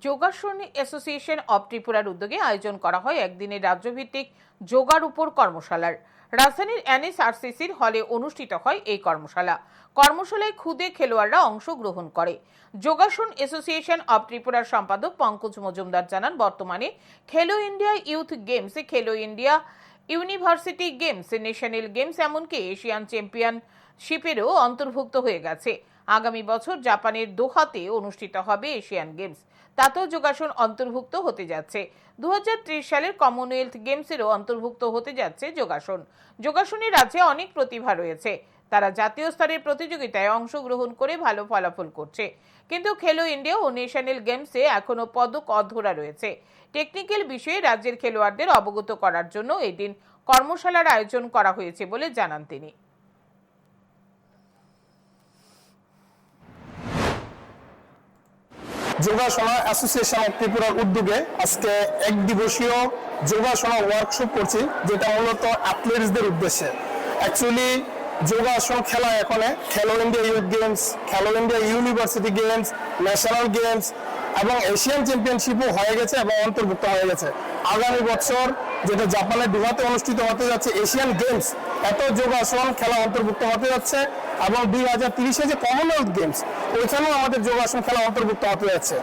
যোগাসন association of ত্রিপুরার উদ্যোগে আয়োজন করা হয় একদিনের রাজ্যভিত্তিক যোগার উপর কর্মশালার। রাজধানীর এনএসআরসিসির হলে অনুষ্ঠিত হয় এই কর্মশালা। কর্মশালায় খুদে খেলোয়াড়রা অংশগ্রহণ করে। যোগাসন অ্যাসোসিয়েশন অব ত্রিপুরার সম্পাদক পঙ্কজ মজুমদার জানান, বর্তমানে Khelo India youth games, Khelo India university games, national games, এমনকি এশিয়ান চ্যাম্পিয়নশিপেরও অন্তর্ভুক্ত হয়ে গেছে। আগামী বছর জাপানের দোহাতে অনুষ্ঠিত হবে এশিয়ান গেমস। তাতেও যোগাসন অন্তর্ভুক্ত হতে যাচ্ছে। দু হাজার ত্রিশ সালের কমনওয়েলথ গেমসেরও অন্তর্ভুক্ত হতে যাচ্ছে যোগাসন। যোগাসনে রাজ্যে অনেক প্রতিভা রয়েছে। তারা জাতীয় স্তরের প্রতিযোগিতায় অংশগ্রহণ করে ভালো ফলাফল করছে। কিন্তু খেলো ইন্ডিয়া ও ন্যাশনাল গেমসে এখনও পদক অধরা রয়েছে। টেকনিক্যাল বিষয়ে রাজ্যের খেলোয়াড়দের অবগত করার জন্য এই দিন কর্মশালার আয়োজন করা হয়েছে বলে জানান তিনি। যোগাসনা অ্যাসোসিয়েশন অফ ত্রিপুরার উদ্যোগে আজকে এক দিবসীয় যোগাসনা ওয়ার্কশপ করছি, যেটা মূলত অ্যাথলেটসদের উদ্দেশ্যে। অ্যাকচুয়ালি যোগাসন খেলা এখানে Khelo India youth games Khelo India university games national games এবং এশিয়ান চ্যাম্পিয়নশিপও হয়ে গেছে এবং অন্তর্ভুক্ত হয়ে গেছে। আগামী বছর যেটা জাপানের ডুহাতে অনুষ্ঠিত হতে যাচ্ছে এশিয়ান গেমস। এত যোগাসন খেলা অন্তর্ভুক্ত হতে যাচ্ছে এবং দুই হাজার তিরিশে যে কমনওয়েলথ গেমস ওইখানেও আমাদের যোগাসন খেলা অন্তর্ভুক্ত হতে যাচ্ছে।